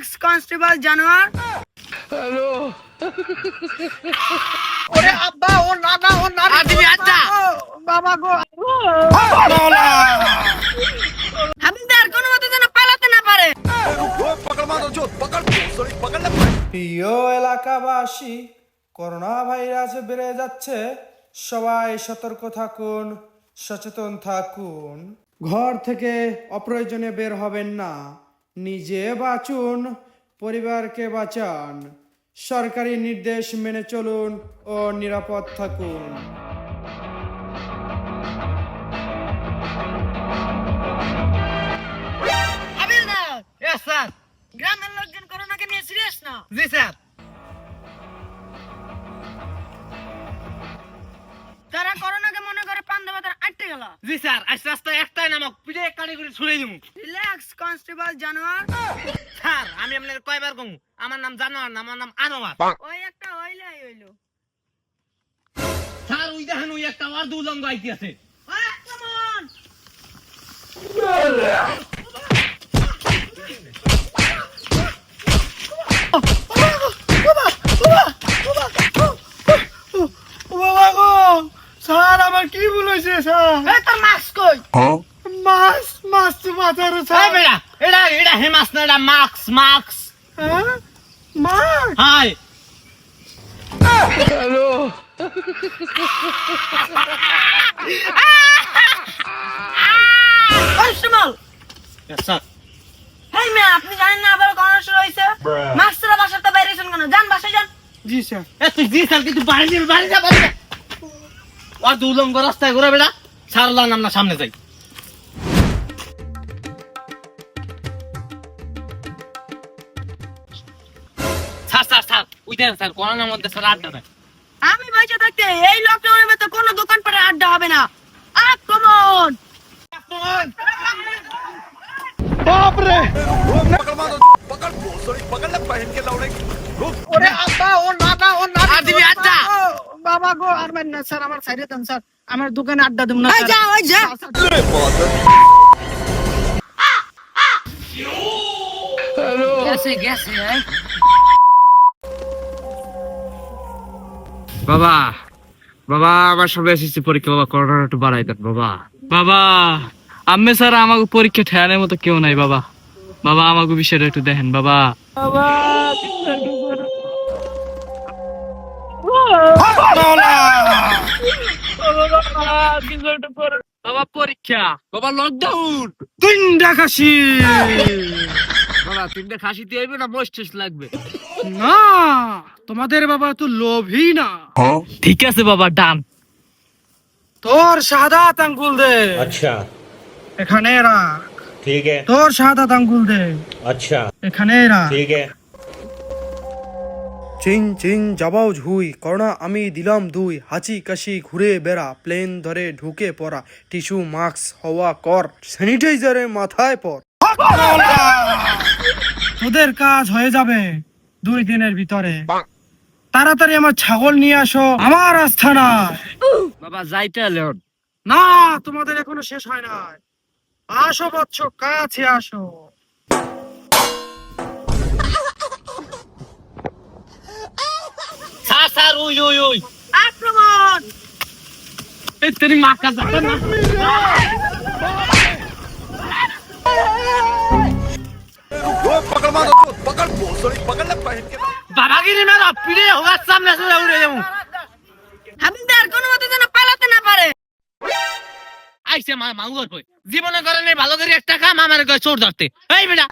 Relax constable জানোয়ার hello ওরে আব্বা ও নানা ও নানি আর আড্ডা? বাবা গো। হাবিলদার কোনো মতে যেন পালাতে না পারে। প্রিয় এলাকাবাসী করোনা ভাইরাস বেড়ে যাচ্ছে। সবাই সতর্ক থাকুন সচেতন থাকুন। ঘর থেকে অপ্রয়োজনে বের হবেন না। নিজে বাঁচুন পরিবারকে বাঁচান। সরকারি নির্দেশ মেনে চলুন ও নিরাপদ থাকুন। গ্রামের লোকজন করোনাকে নিয়ে সিরিয়াস না? জি স্যার। তারা করোনাকে মনে করে বাতার আটকে গেল। জি স্যার। আজ রাস্তায় একটাই নামক পিঠে এক করে ছুড়ে দিমু রিল্যাক্স কনস্টেবল জানোয়ার স্যার আমি আপনার কয়বার কমু আমার নাম জানোয়ার না আমার নাম আনোয়ার ওই একটা হইলাই হইল স্যার ওই দেখেন ওই একটা আর দু লঙ্গ আছে ওই আক্রমণ বাবা গো স্যার আমার কি ভুল হয়েছে স্যার তোর মাস্ক কই মাছ মাছ তো মাথার বেড়া এটা এটা হেমাস না এটা মাক্স মাক্স হাই। হেই মেয়ে আপনি জানেন না আবার শুরু কেন? যান বাসায় যান। জি স্যার এ তুই জি স্যার কিন্তু বাড়ি যাবি আর দু রাস্তায় ঘুরে বেড়া সারলা নাম না সামনে যাই। স্যার স্যার ওই দেখেন স্যার করোনার মধ্যে স্যার আড্ডা দেয়। আমি বাইচে থাকতে এই লকডাউনের মধ্যে কোনো দোকান পাটে আড্ডা হবে না। আক্রমণ! ওরে আব্বা ও নানা ও নানি। আর দিবি আড্ডা? বাবা গো আর মার না স্যার আমার সাইডে দেন স্যার। আমার দোকানে আড্ডা দেব না ওই যা ওই যা। গেছে গেছে এই। বাবা বাবা আমার সবাই এসেছে পরীক্ষা, বাবা করোনা একটু বাড়াই দেন, বাবা। বাবা আমি স্যার আমাকে পরীক্ষা ঠেয়ানোর মতো কেউ নাই, বাবা। বাবা, আমাকে বিষয়টা একটু দেখেন, বাবা। বাবা, পরীক্ষা। বাবা লকডাউন তিনটা খাসি না লাগবে? না তোমাদের বাবা তো না। হ্যাঁ? ঠিক আছে বাবা ডান। তোর সাদা আঙ্গুল দে। আচ্ছা। এখানে রাখ। ঠিক আছে। তোর সাদা আঙ্গুল দে। আচ্ছা। এখানে রাখ। ঠিক আছে। করোনা আমি দিলাম দুই। হাঁচি কাশি ঘুরে বেড়া প্লেন ধরে ঢুকে পড়া। টিস্যু মাস্ক হওয়া কর। স্যানিটাইজারে মাথায় পর। হ্যাঁ, হ্যাঁ, তোদের কাজ হয়ে যাবে দুই দিনের ভিতরে। তাড়াতাড়ি আমার ছাগল নিয়ে আসো আমার আস্থানায় বাবা যাইতে হলেন না তোমাদের এখনও শেষ হয় নাই। আসো বৎস কাছে আসো। স্যার স্যার ওই ওই ওই আক্রমণ! এই তেরি মাকা যাবে না বাবাগিরি মেরা পিড়ে হোগার সামনে চলে উড়ে যাব হাবিলদার কোনো মতে যেন পালাতে না পারে আইসে মা মাউর কই জীবনে করে নেই ভালো করে একটা কাম আমার চোর ধরতে এই বেটা